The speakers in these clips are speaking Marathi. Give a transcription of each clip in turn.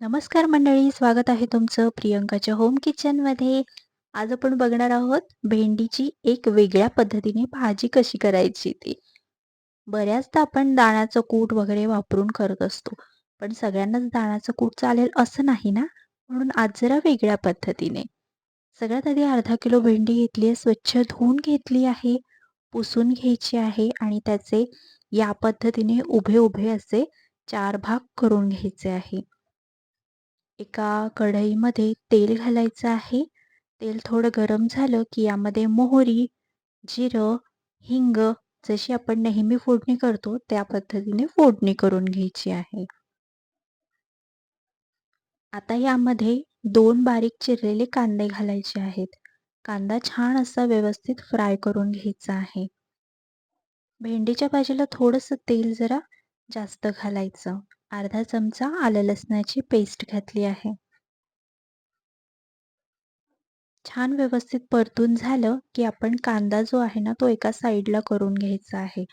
नमस्कार मंडळी, स्वागत आहे तुमचं प्रियंकाच्या होम किचनमध्ये. आज आपण बघणार आहोत भेंडीची एक वेगळ्या पद्धतीने भाजी कशी करायची ती. बऱ्याचदा आपण दाण्याचं कूट वगैरे वापरून करत असतो. पण सगळ्यांनाच दाण्याचं कूट चालेल असं नाही ना, म्हणून आज जरा वेगळ्या पद्धतीने. सगळ्यात आधी अर्धा किलो भेंडी घेतली आहे, स्वच्छ धुवून घेतली आहे, पुसून घ्यायची आहे आणि त्याचे या पद्धतीने उभे-उभे असे चार भाग करून घ्यायचे आहे. एका कढईमध्ये तेल घालायचं आहे. तेल थोडं गरम झालं की यामध्ये मोहरी, जिरं, हिंग जशी आपण नेहमी फोडणी करतो त्या पद्धतीने फोडणी करून घ्यायची आहे. आता यामध्ये दोन बारीक चिरलेले कांदे घालायचे आहेत. कांदा छान असा व्यवस्थित फ्राय करून घ्यायचा आहे. भेंडीच्या भाजीला थोडंसं तेल जरा जास्त घालायचं. अर्धा चमचा आलं लसणाची पेस्ट घातली आहे. छान व्यवस्थित परतून झालं की आपण कांदा जो आहे ना तो एका साईडला करून घ्यायचा आहे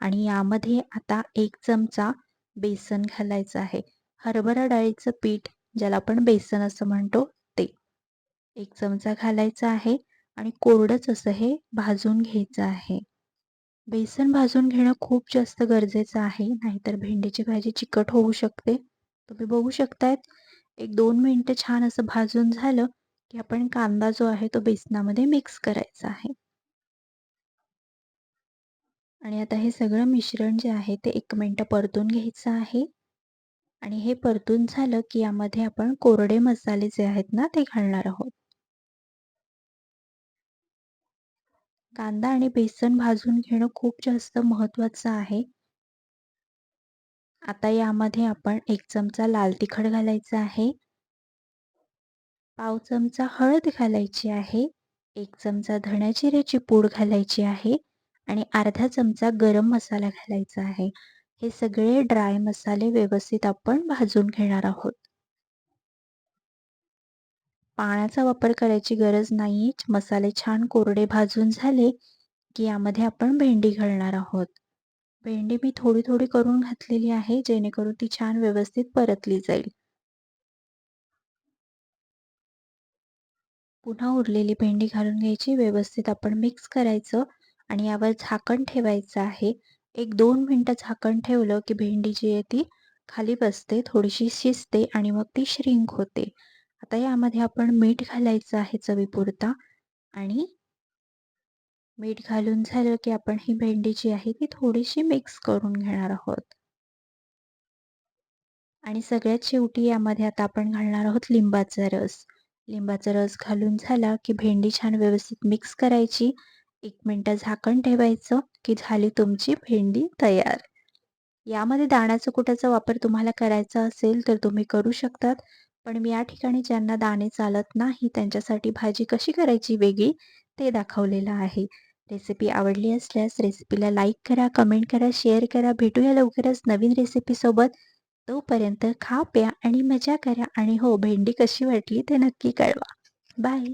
आणि यामध्ये आता एक चमचा बेसन घालायचं आहे. हरभरा डाळीचं पीठ ज्याला आपण बेसन असं म्हणतो ते. एक चमचा घालायचं आहे आणि कोरडंच असं हे भाजून घ्यायचं आहे. बेसन भाजून घेणं खूप जास्त गरजेचं आहे नाहीतर भेंडीची भाजी चिकट होऊ शकते. तुम्ही बघू शकतायत एक दोन मिनटं छान असं भाजून झालं की आपण कांदा जो आहे तो बेसनामध्ये मिक्स करायचा आहे. आणि आता हे सगळं मिश्रण जे आहे ते एक मिनटं परतून घ्यायचं आहे. आणि हे परतून झालं की यामध्ये आपण कोरडे मसाले जे आहेत ना ते घालणार आहोत. कांदा आणि बेसन भाजून घेणं खूप जास्त महत्त्वाचं आहे. आता यामध्ये आपण एक चमचा लाल तिखट घालायचा आहे. पाव चमचा हळद घालायची आहे. एक चमचा धण्या जिऱ्याची पूड घालायची आहे. आणि अर्धा चमचा गरम मसाला घालायचा आहे. हे सगळे ड्राय मसाले व्यवस्थित आपण भाजून घेणार आहोत. पाण्याचा वापर करायची गरज नाही मसाले छान कोरडे भाजून झाले की यामध्ये आपण भेंडी घालणार आहोत. भेंडी मी थोडी थोडी करून घातलेली आहे जेणेकरून ती छान व्यवस्थित परतली जाईल. पुन्हा उरलेली भेंडी घालून घ्यायची. व्यवस्थित आपण मिक्स करायचं आणि यावर झाकण ठेवायचं आहे. एक दोन मिनटं झाकण ठेवलं की भेंडी जी आहे ती खाली बसते थोडीशी शिजते आणि मग ती श्रिंक होते. आता यामध्ये आपण मीठ घालायचं आहे चवीपुरता आणि मीठ घालून झालं की आपण ही भेंडी जी आहे ती थोडीशी मिक्स करून घेणार आहोत. आणि सगळ्यात शेवटी यामध्ये आता आपण घालणार आहोत लिंबाचा रस. लिंबाचा रस घालून झाला की भेंडी छान व्यवस्थित मिक्स करायची. एक मिनटं झाकण ठेवायचं की झाली तुमची भेंडी तयार. यामध्ये दाण्याचा कुटाचा वापर तुम्हाला करायचा असेल तर तुम्ही करू शकतात. पण मी या ठिकाणी ज्यांना दाणे चालत नाही त्यांच्यासाठी भाजी कशी करायची वेगळी ते दाखवलेलं आहे. रेसिपी आवडली असल्यास रेसिपीला लाईक करा कमेंट करा शेअर करा. भेटूया लवकरच नवीन रेसिपीसोबत तोपर्यंत खा प्या आणि मजा करा. आणि हो भेंडी कशी वाटली ते नक्की कळवा. बाय.